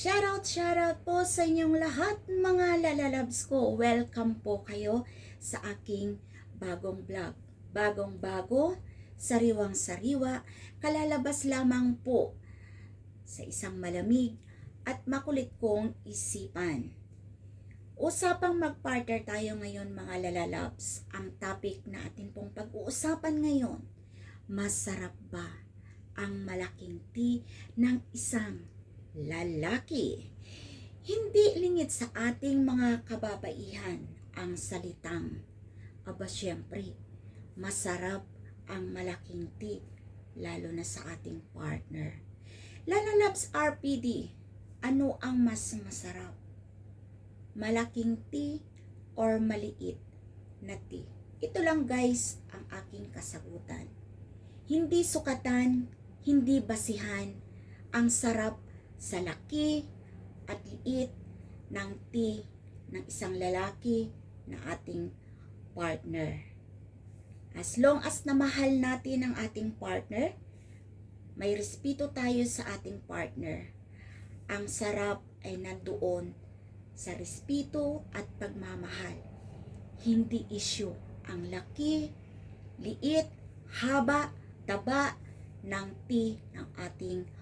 Shoutout, shoutout po sa inyong lahat mga lalalabs ko. Welcome po kayo sa aking bagong vlog. Bagong bago, sariwang sariwa, kalalabas lamang po sa isang malamig at makulit kong isipan. Usapang mag-partner tayo ngayon mga lalalabs. Ang topic na atin pong pag-uusapan ngayon, masarap ba ang malaking tea ng isang lalaki? Hindi lingit sa ating mga kababaihan ang salitang, aba syempre, masarap ang malaking tea, lalo na sa ating partner. Lalalabs RPD, ano ang mas masarap? Malaking tea or maliit na tea? Ito lang guys ang aking kasagutan. Hindi sukatan, hindi basihan ang sarap sa laki at liit ng tea ng isang lalaki na ating partner. As long as na mahal natin ang ating partner, may respeto tayo sa ating partner. Ang sarap ay nandoon sa respeto at pagmamahal. Hindi issue ang laki, liit, haba, taba ng tea ng ating partner.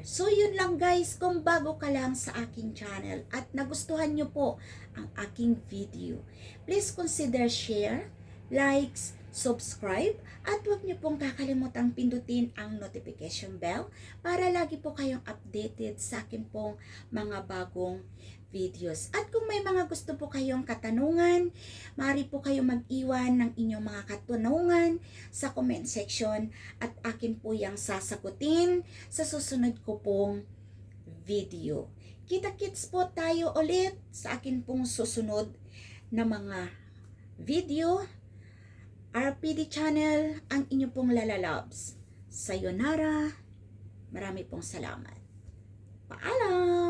So yun lang guys, kung bago ka lang sa aking channel at nagustuhan nyo po ang aking video, please consider share, likes, subscribe, at huwag niyo pong kakalimutang pindutin ang notification bell para lagi po kayong updated sa akin pong mga bagong videos. At kung may mga gusto po kayong katanungan, maaari po kayong mag-iwan ng inyong mga katanungan sa comment section at akin po yung sasagutin sa susunod ko pong video. Kita-kits po tayo ulit sa akin pong susunod na mga video RPD channel, ang inyo pong lalalabs. Sayonara, marami pong salamat. Paalam!